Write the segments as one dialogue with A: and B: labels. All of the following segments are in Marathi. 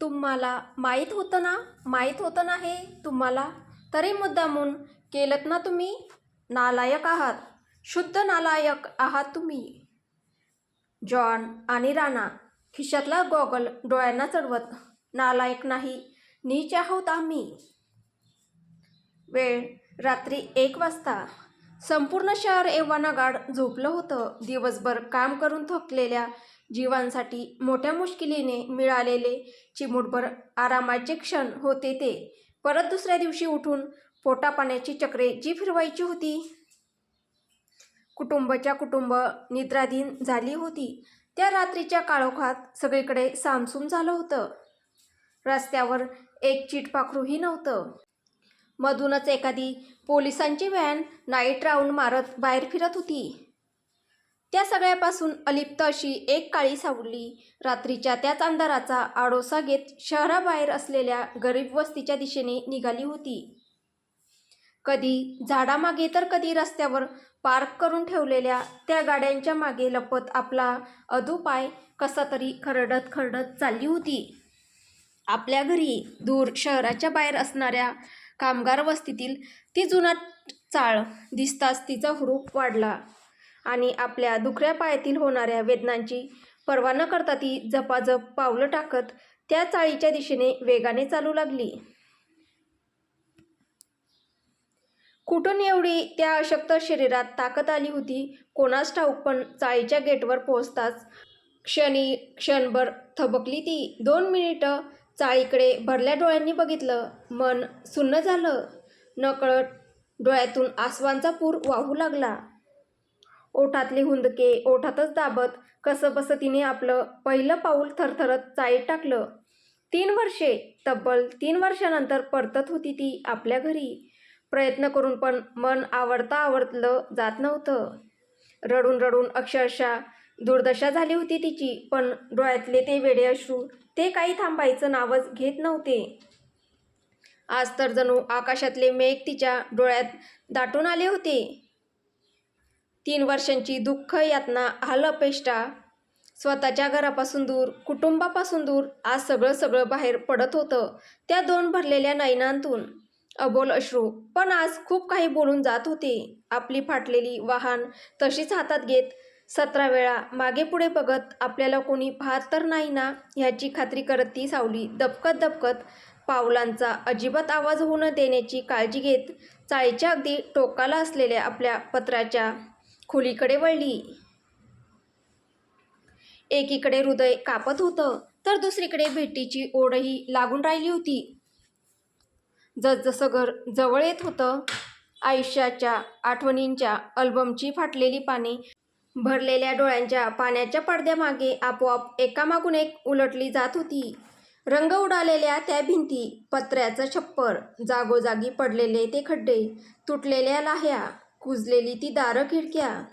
A: तुम्हाला माहीत होतं ना? माहीत होतं ना हे तुम्हाला? तरी मुद्दामून केलं ना तुम्ही? नालायक आहात. शुद्ध नालायक आहात तुम्ही. जॉन आणि राणा खिशातला गॉगल डोळ्यांना चढवत नालायक नाही नीच आहोत आम्ही. वेळ रात्री एक वाजता. संपूर्ण शहर एव्हानागाड झोपलं होतं. दिवसभर काम करून थकलेल्या जीवांसाठी मोठ्या मुश्किलीने मिळालेले चिमूटभर आरामाचे क्षण होते ते. परत दुसऱ्या दिवशी उठून पोटापाण्याची चक्रे जी फिरवायची होती. कुटुंबच्या कुटुंब निद्राधीन झाली होती. त्या रात्रीच्या काळोखात सगळीकडे सामसूम झालं होतं. रस्त्यावर एक चिटपाखरूही नव्हतं. मधूनच एखादी पोलिसांची व्हॅन नाईट राऊंड मारत बाहेर फिरत होती. त्या सगळ्यापासून अलिप्त अशी एक काळी सावली. रात्रीच्या त्याच अंधाराचा आडोसा घेत शहराबाहेर असलेल्या गरीब वस्तीच्या दिशेने निघाली होती. कधी झाडामागे तर कधी रस्त्यावर पार्क करून ठेवलेल्या त्या गाड्यांच्या मागे लपत आपला अधुपाय कसा तरी खरडत खरडत चालली होती. आपल्या घरी दूर शहराच्या बाहेर असणाऱ्या कामगार वस्तीतील ती जुनाट चाळ दिसताच तिचा हुरूप वाढला. आणि आपल्या दुखऱ्या पायातील होणाऱ्या वेदनांची पर्वा न करता ती झपाझप पावलं टाकत त्या चाळीच्या दिशेने वेगाने चालू लागली. कुठून एवढी त्या अशक्त शरीरात ताकद आली होती? कोणास ठाऊक पण चाळीच्या गेटवर पोहोचताच क्षणी क्षणभर थबकली ती. दोन मिनिटं चाळीकडे भरल्या डोळ्यांनी बघितलं. मन सुन्न झालं. नकळत डोळ्यातून आसवांचा पूर वाहू लागला. ओठातले हुंदके ओठातच दाबत कसंबसं तिने आपलं पहिलं पाऊल थरथरत चाळीत टाकलं. तीन वर्षे तब्बल तीन वर्षानंतर परतत होती ती आपल्या घरी. प्रयत्न करून पण मन आवडता आवडलं जात नव्हतं. रडून रडून अक्षरशः दुर्दशा झाली होती तिची पण डोळ्यातले ते वेडे अश्रू ते काही थांबायचं नावच घेत नव्हते. आज तर जणू आकाशातले मेघ तिच्या डोळ्यात दाटून आले होते. तीन वर्षांची दुःख यातना हालअपेष्टा स्वतःच्या घरापासून दूर कुटुंबापासून दूर आज सगळं सगळं बाहेर पडत होतं त्या दोन भरलेल्या नयनांतून. अबोल अश्रू पण आज खूप काही बोलून जात होते. आपली फाटलेली वाहन तशीच हातात घेत सतरा वेळा मागे पुढे बघत आपल्याला कोणी पाहत तर नाही ना ह्याची खात्री करत ती सावली दबकत दबकत पावलांचा अजिबात आवाज होऊ न देण्याची काळजी घेत चाळीच्या अगदी टोकाला असलेल्या आपल्या पत्राच्या खोलीकडे वळली. एकीकडे हृदय कापत होतं तर दुसरीकडे भेटीची ओढही लागून राहिली होती. जसजसं घर जवळ येत होतं आयुष्याच्या आठवणींच्या अल्बमची फाटलेली पाने भरलेल्या डोळ्यांच्या पाण्याच्या पडद्यामागे आपोआप एकामागून एक उलटली जात होती. रंग उडालेल्या त्या भिंती पत्र्याचं छप्पर जागोजागी पडलेले ते खड्डे तुटलेल्या लाह्या कुजलेली ती दारं खिडक्या.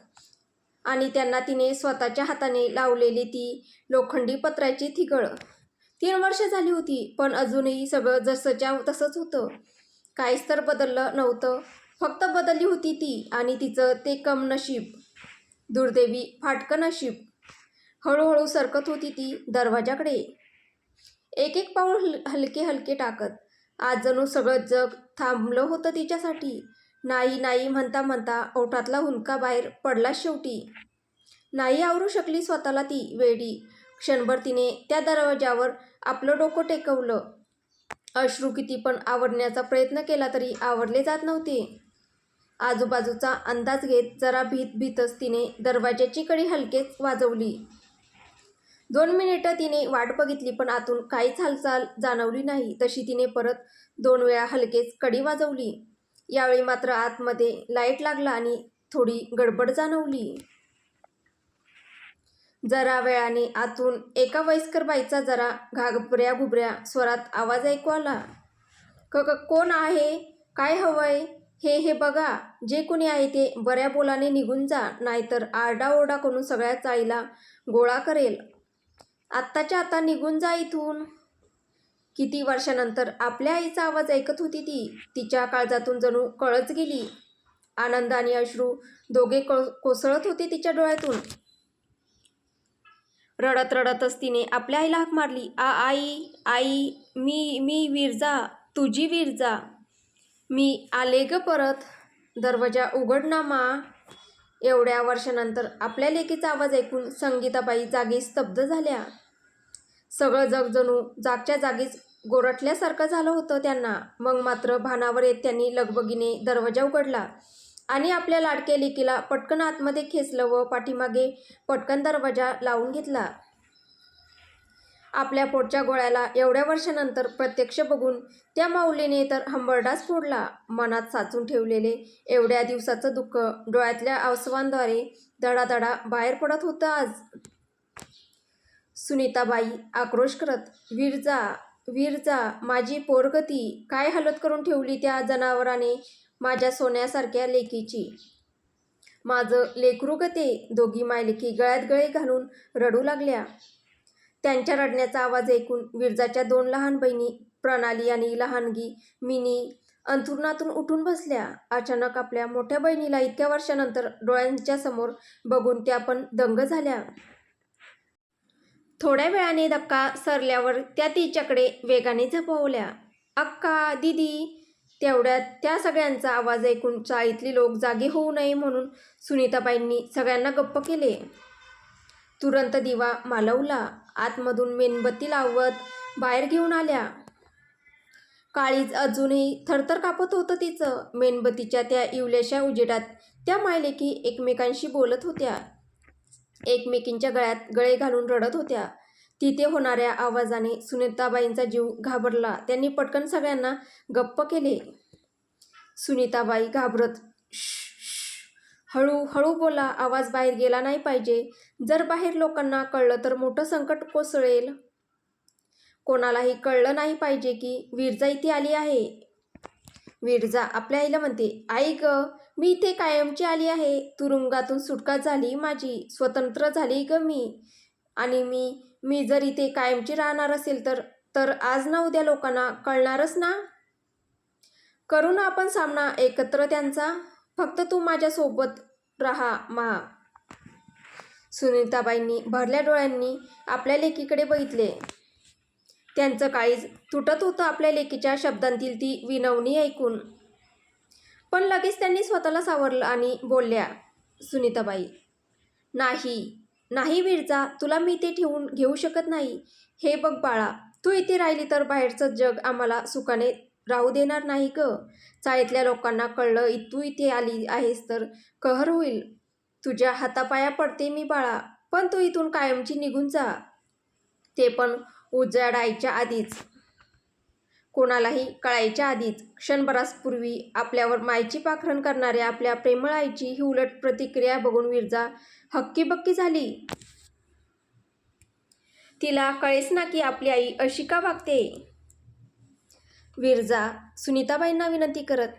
A: आणि त्यांना तिने स्वतःच्या हाताने लावलेली ती लोखंडी पत्र्याची थिगळ. तीन वर्ष झाली होती पण अजूनही सगळं जसंच्या तसंच होतं. काहीच तर बदललं नव्हतं. फक्त बदलली होती ती आणि तिचं ते कम नशीब दुर्दैवी फाटकं नशीब. हळूहळू सरकत होती ती दरवाजाकडे. एक एक पाऊल हल हलके हलके टाकत. आज जणू सगळं जग थांबलं होतं तिच्यासाठी. नाही नाही म्हणता म्हणता ओठातला हुंका बाहेर पडला शेवटी. नाही आवरू शकली स्वतःला ती वेडी. क्षणभर तिने त्या दरवाजावर आपलं डोकं टेकवलं. अश्रू किती पण आवडण्याचा प्रयत्न केला तरी आवडले जात नव्हते. आजूबाजूचा अंदाज घेत जरा भीत भीतच तिने दरवाजाची कडी हलकेच वाजवली. दोन मिनिटं तिने वाट बघितली पण आतून काहीच हालचाल जाणवली नाही. तशी तिने परत दोन वेळा हलकेच कडी वाजवली. यावेळी मात्र आतमध्ये लाइट लागला आणि थोडी गडबड जाणवली. जरा वेळाने आतून एका वयस्कर बाईचा जरा घागबऱ्या घुबऱ्या स्वरात आवाज ऐकू आला. क क- कोण आहे? काय हवंय? हे हे बघा. जे कोणी आहे ते बऱ्या बोलाने निघून जा नाहीतर आरडाओरडा करून सगळ्या चाळीला गोळा करेल. आत्ताच्या आता निघून जा इथून. किती वर्षानंतर आपल्या आईचा आवाज ऐकत होती ती? तिच्या काळजातून जणू कळच गेली. आनंद आणि अश्रू दोघे कळ कोसळत होते तिच्या डोळ्यातून. रडत रडतच तिने आपल्या आईला हाक मारली. आ आई आई मी मी विरजा तुझी विरजा मी आले ग परत. दरवाजा उघड ना मा. एवढ्या वर्षानंतर आपल्या लेकीचा आवाज ऐकून संगीताबाई जागी स्तब्ध झाल्या. सगळं जग जणू जागच्या जागीच गोरटल्यासारखं झालं होतं त्यांना. मग मात्र भानावर येत त्यांनी लगबगीने दरवाजा उघडला आणि आपल्या लाडक्या लेकीला पटकन आतमध्ये खेचलं व पाठीमागे पटकन दरवाजा लावून घेतला. आपल्या पोटच्या गोळ्याला एवढ्या वर्षानंतर प्रत्यक्ष बघून त्या माऊलीने तर हंबरडाच फोडला. मनात साचून ठेवलेले एवढ्या दिवसाचं दुःख डोळ्यातल्या आसवांद्वारे धडाधडा बाहेर पडत होतं आज. सुनीताबाई आक्रोश करत वीरजा वीरजा माझी पोरगती काय हालत करून ठेवली त्या जनावराने माझ्या सोन्यासारख्या लेकीची? माझं लेकरू गते दोघी मायलेकी गळ्यात गळे घालून रडू लागल्या. त्यांच्या रडण्याचा आवाज ऐकून विरजाच्या दोन लहान बहिणी प्रणाली आणि लहानगी मिनी अंथरुणातून उठून बसल्या. अचानक आपल्या मोठ्या बहिणीला इतक्या वर्षानंतर डोळ्यांच्या समोर बघून त्या पण दंग झाल्या. थोड्या वेळाने धक्का सरल्यावर त्या तिच्याकडे वेगाने झपवल्या. अक्का दिदी. तेवढ्यात त्या सगळ्यांचा आवाज ऐकून चाळीतली लोक जागे होऊ नये म्हणून सुनीताबाईंनी सगळ्यांना गप्प केले. तुरंत दिवा मालवला. आतमधून मेणबत्ती लावत बाहेर घेऊन आल्या. काळीज अजूनही थरथर कापत होतं तिचं. मेणबत्तीच्या त्या इवल्याशा उजेडात त्या मायलेकी एकमेकांशी बोलत होत्या. एकमेकींच्या गळ्यात गळे घालून रडत होत्या. तिथे होणाऱ्या आवाजाने सुनीताबाईंचा जीव घाबरला. त्यांनी पटकन सगळ्यांना गप्प केले. सुनीताबाई घाबरत हळू हळू बोला आवाज बाहेर गेला नाही पाहिजे. जर बाहेर लोकांना कळलं तर मोठं संकट कोसळेल. कोणालाही कळलं नाही पाहिजे की विरजा इथे आली आहे. विरजा आपल्या आईला म्हणते आई ग मी इथे कायमची आली आहे. तुरुंगातून सुटका झाली माझी. स्वतंत्र झाली ग मी. आणि मी मी जर इथे कायमची राहणार असेल तर तर आज ना उद्या लोकांना कळणारच ना? करू ना आपण सामना एकत्र त्यांचा. फक्त तू माझ्यासोबत राहा महा सुनीताबाईंनी भरल्या डोळ्यांनी आपल्या लेकीकडे बघितले. त्यांचं काळीज तुटत होतं आपल्या लेकीच्या शब्दांतील ती विनवणी ऐकून. पण लगेच त्यांनी स्वतःला सावरलं आणि बोलल्या सुनीताबाई नाही नाही विरजा तुला मी ते ठेवून घेऊ शकत नाही. हे बघ बाळा तू इथे राहिली तर बाहेरचं जग आम्हाला सुखाने राहू देणार नाही ग. चाळीतल्या लोकांना कळलं इ- तू इथे आली आहेस तर कहर होईल. तुझ्या हातापाया पडते मी बाळा पण तू इथून कायमची निघून जा ते पण उजाडायच्या आधीच कोणालाही कळायच्या आधीच क्षणभरासपूर्वी आपल्यावर मायची पाखरण करणाऱ्या आपल्या प्रेमळ आईची ही उलट प्रतिक्रिया बघून विरजा हक्कीबक्की झाली. तिला कळेस ना की आपली आई अशी का वागते? विरजा सुनीताबाईंना विनंती करत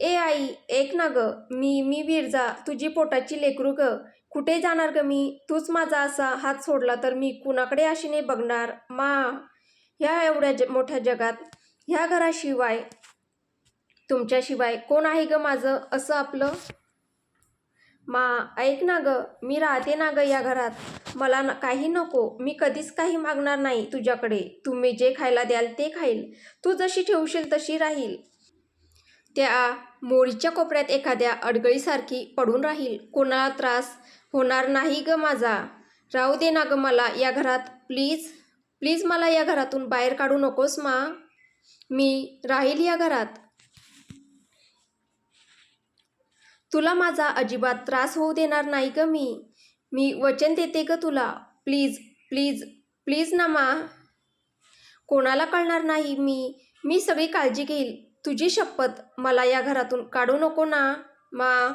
A: ए आई एक ना ग मी मी विरजा तुझी पोटाची लेकरू ग. कुठे जाणार ग मी? तूच माझा असा हात सोडला तर मी कुणाकडे आशेने बघणार? मा ह्या एवढ्या ज मोठ्या जगात ह्या घराशिवाय तुमच्याशिवाय कोण आहे ग माझं? असं आपलं? मा ऐक ना ग मी राहते ना ग या घरात. मला न काही नको. मी कधीच काही मागणार नाही तुझ्याकडे. तुम्ही जे खायला द्याल ते खाईल. तू जशी ठेवशील तशी राहील. त्या मोळीच्या कोपऱ्यात एखाद्या अडगळीसारखी पडून राहील. कोणाला त्रास होणार नाही ग माझा. राहू दे ना ग मला या घरात. प्लीज प्लीज मला या घरातून बाहेर काढू नकोस मा. मी राहील या घरात. तुला माझा अजिबात त्रास होऊ देणार नाही ग मी. मी वचन देते ग तुला. प्लीज प्लीज प्लीज ना मा. कोणाला कळणार नाही मी. मी सगळी काळजी घेईल. तुझी शपथ मला या घरातून काढू नको ना मा.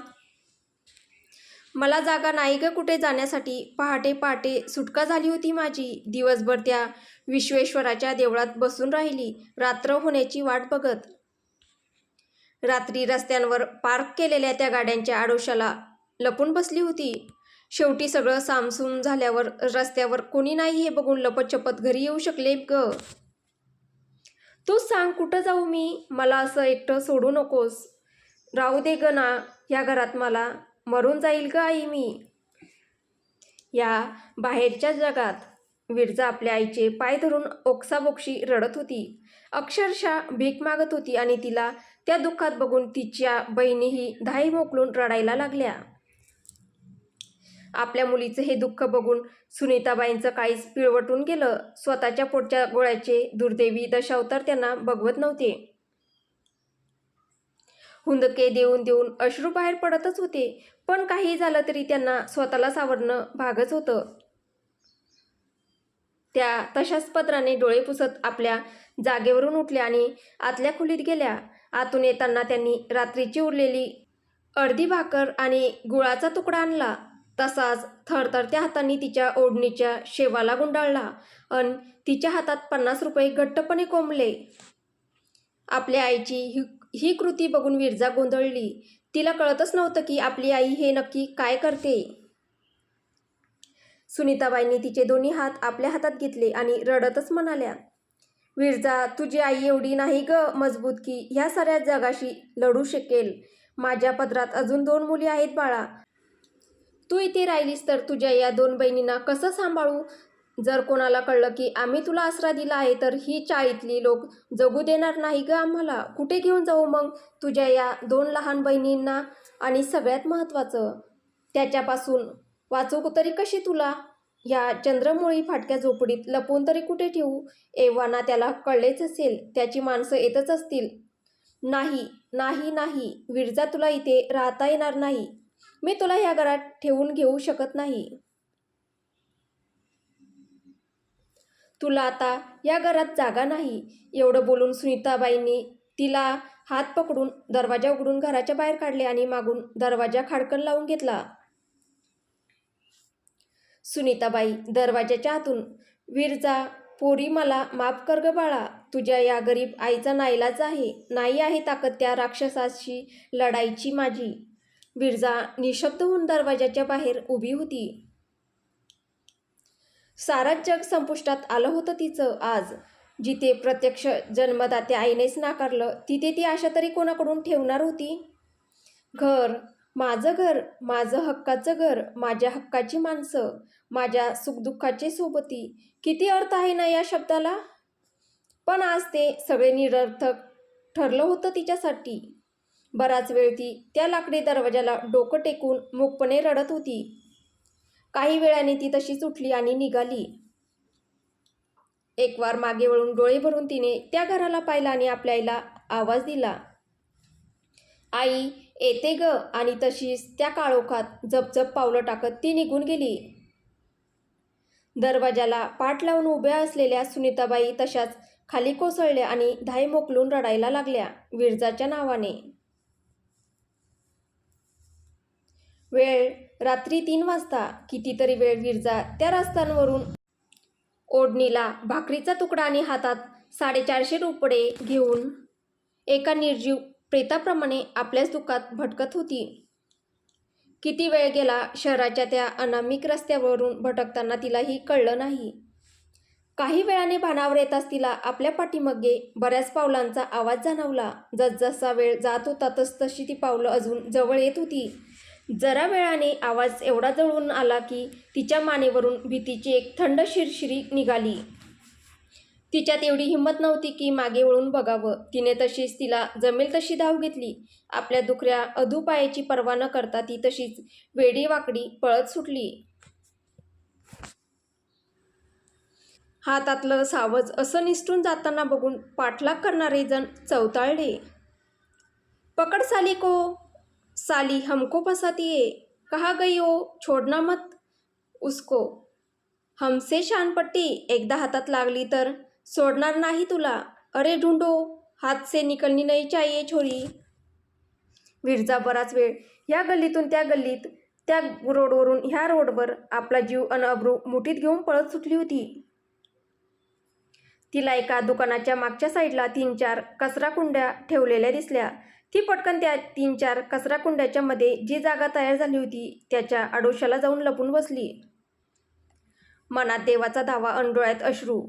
A: मला जागा नाही ग कुठे जाण्यासाठी? पहाटे पहाटे सुटका झाली होती माझी. दिवसभर त्या विश्वेश्वराच्या देवळात बसून राहिली. रात्र होण्याची वाट बघत. रात्री रस्त्यांवर पार्क केलेल्या त्या गाड्यांच्या आडोशाला लपून बसली होती. शेवटी सगळं सामसूम झाल्यावर रस्त्यावर कोणी नाही हे बघून लपतछपत घरी येऊ शकले ग. तू सांग कुठं जाऊ मी? मला असं एकटं सोडू नकोस. राहू दे ग ना या घरात मला. मरून जाईल ग आई मी. या बाहेरच्या जगात विरजा आपल्या आईचे पाय धरून ओक्साबोक्षी रडत होती. अक्षरशः भीक मागत होती आणि तिला त्या दुःखात बघून तिच्या बहिणीही धाई मोकलून रडायला लागल्या. आपल्या मुलीचं हे दुःख बघून सुनीताबाईंचं काहीच पिळवटून गेलं. स्वतःच्या पोटच्या गोळ्याचे दुर्दैवी दशावतार त्यांना बघवत नव्हते. हुंदके देऊन देऊन अश्रू बाहेर पडतच होते. पण काही झालं तरी त्यांना स्वतःला सावरणं भागच होतं. त्या तशाच पत्राने डोळे पुसत आपल्या जागेवरून उठल्या आणि आतल्या खोलीत गेल्या. आतून येताना त्यांनी रात्रीची उरलेली अर्धी भाकर आणि गुळाचा तुकडा आणला. तसाच थरथरत्या हातांनी तिच्या ओढणीच्या शेवाला गुंडाळला अन तिच्या हातात पन्नास रुपये घट्टपणे कोंबले. आपल्या आईची ही ही कृती बघून विरजा गोंधळली. तिला कळतच नव्हतं की आपली आई हे नक्की काय करते. सुनीताबाईंनी तिचे दोन्ही हात आपल्या हातात घेतले आणि रडतच म्हणाल्या विरजा तुझी आई एवढी नाही ग मजबूत की ह्या साऱ्या जगाशी लढू शकेल. माझ्या पदरात अजून दोन मुली आहेत बाळा. तू इथे राहिलीस तर तुझ्या या दोन बहिणींना कसं सांभाळू? जर कोणाला कळलं की आम्ही तुला आसरा दिला आहे तर ही चाळीतली लोक जगू देणार नाही ग आम्हाला. कुठे घेऊन जाऊ मग तुझ्या या दोन लहान बहिणींना आणि सगळ्यात महत्त्वाचं त्याच्यापासून वाचू तरी कशी तुला? या चंद्रमुळी फाटक्या झोपडीत लपून तरी कुठे ठेवू? एव्हाना त्याला कळलेच असेल त्याची माणसं येतच असतील. नाही नाही नाही विरजा तुला इथे राहता येणार नाही. मी तुला या घरात ठेवून घेऊ शकत नाही. तुला आता या घरात जागा नाही. एवढं बोलून सुनीताबाईंनी तिला हात पकडून दरवाजा उघडून घराच्या बाहेर काढले आणि मागून दरवाजा खाडकन लावून घेतला. सुनीताबाई दरवाजाच्या हातून विरजा पोरी मला माफ कर ग बाळा. तुझ्या या गरीब आईचा नाईलाच आहे. नाही आहे ताकद त्या राक्षसाशी लढाईची माझी. विरजा निशब्द होऊन दरवाजाच्या बाहेर उभी होती. सारंच जग संपुष्टात आलं होतं तिचं आज. जिथे प्रत्यक्ष जन्मदात्या आईनेच नाकारलं तिथे ती आशा तरी कोणाकडून ठेवणार होती? घर माझं घर माझं हक्काचं घर माझ्या हक्काची माणसं माझ्या सुखदुःखाचे सोबती. किती अर्थ आहे ना या शब्दाला? पण आज ते सगळे निरर्थक ठरलं होतं तिच्यासाठी. बराच वेळ ती त्या लाकडी दरवाजाला डोकं टेकून मूकपणे रडत होती. काही वेळाने ती तशीच उठली आणि निघाली. एक वार मागे वळून डोळे भरून तिने त्या घराला पाहिला आणि आपल्या आईला आवाज दिला. आई येते ग. आणि तशीच त्या काळोखात जपजप पावलं टाकत ती निघून गेली. दरवाजाला पाठ लावून उभ्या असलेल्या सुनीताबाई तशाच खाली कोसळल्या आणि धाय मोकलून रडायला लागल्या विरजाच्या नावाने. वेळ रात्री तीन वाजता कितीतरी वेळ विरजा त्या रस्त्यांवरून ओढणीला भाकरीचा तुकडा आणि हातात साडेचारशे रुपये घेऊन एका निर्जीव प्रेताप्रमाणे आपल्याच दुःखात भटकत होती. किती वेळ गेला शहराच्या त्या अनामिक रस्त्यावरून भटकताना तिलाही कळलं नाही. काही वेळाने भानावर येताच तिला आपल्या पाठीमागे बऱ्याच पावलांचा आवाज जाणवला. जसजसा वेळ जात होता तसतशी ती पावलं अजून जवळ येत होती. जरा वेळाने आवाज एवढा जवळून आला की तिच्या मानेवरून भीतीची एक थंड शिरशिरी निघाली. तिच्यात एवढी हिंमत नव्हती की मागे वळून बघावं. तिने तशीच तिला जमेल तशी धाव घेतली. आपल्या दुखऱ्या अधुपायाची पर्वा न करता ती तशीच वेडी वाकडी पळत सुटली. हातातलं सावज असं निसटून जाताना बघून पाठलाग करणारे जण चवताळले. पकड साली को. साली हमको फंसाती है। कहा गई हो? छोडना मत उसको। हमसे शानपट्टी एकदा हातात लागली तर सोडणार नाही तुला। अरे ढूंढो हात से निकलनी नाही चाहिए छोरी। विरजा बराच वेळ या गल्लीतून त्या गल्लीत त्या रोडवरून ह्या रोडवर आपला जीव अन अब्रू मुठीत घेऊन पळत सुटली होती. तिला एका दुकानाच्या मागच्या साईडला तीन चार कचरा कुंड्या ठेवलेल्या दिसल्या. ती पटकन त्या तीन चार कचरा कुंड्याच्या मध्ये जी जागा तयार झाली होती त्याच्या आडोशाला जाऊन लपून बसली. मनात देवाचा धावा अंडोळ्यात अश्रू.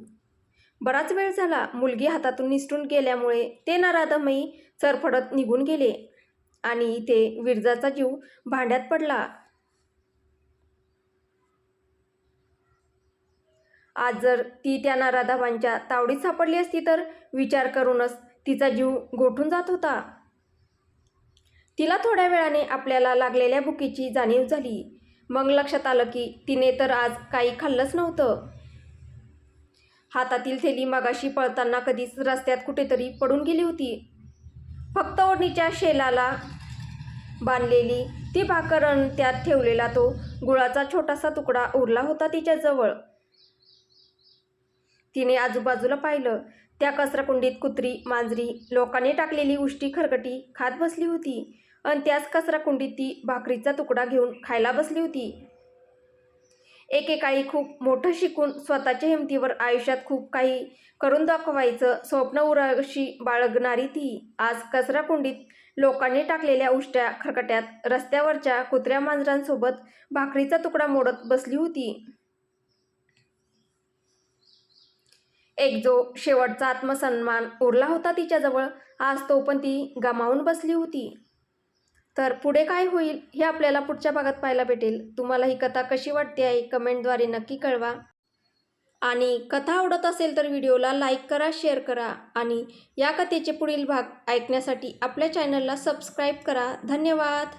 A: बराच वेळ झाला मुलगी हातातून निसटून गेल्यामुळे ते नराधमही चरफडत निघून गेले आणि इथे विरजाचा जीव भांड्यात पडला. आज जर ती त्या नराधाबांच्या तावडीत सापडली असती तर विचार करूनच तिचा जीव गोठून जात होता. तिला थोड्या वेळाने आपल्याला लागलेल्या भुकीची जाणीव झाली. मग लक्षात आलं की तिने तर आज काही खाल्लंच नव्हतं. हातातील थैली मगाशी पळताना कधीच रस्त्यात कुठेतरी पडून गेली होती. फक्त ओढणीच्या शेलाला बांधलेली ती भाकरण त्यात ठेवलेला तो गुळाचा छोटासा तुकडा उरला होता तिच्याजवळ तिने आजूबाजूला पाहिलं. त्या कचराकुंडीत कुत्री मांजरी लोकांनी टाकलेली उष्टी खरकटी खात बसली होती. आणि त्याच कचराकुंडीत ती भाकरीचा तुकडा घेऊन खायला बसली होती. एकेकाळी खूप मोठं शिकून स्वतःच्या हिमतीवर आयुष्यात खूप काही करून दाखवायचं स्वप्न उराशी बाळगणारी ती. आज कचराकुंडीत लोकांनी टाकलेल्या उष्ट्या खरकट्यात रस्त्यावरच्या कुत्र्या मांजरांसोबत भाकरीचा तुकडा मोडत बसली होती. एक जो शेवटचा आत्मसन्मान उरला होता तिच्याजवळ आज तो पण ती गमावून बसली होती. तर पुढे काय होईल हे आपल्याला पुढच्या भागात पाहायला भेटेल. तुम्हाला ही कथा कशी वाटते आहे कमेंटद्वारे नक्की कळवा. आणि कथा आवडत असेल तर व्हिडिओला लाईक करा शेअर करा आणि या कथेचे पुढील भाग ऐकण्यासाठी आपल्या चॅनलला सबस्क्राईब करा. धन्यवाद!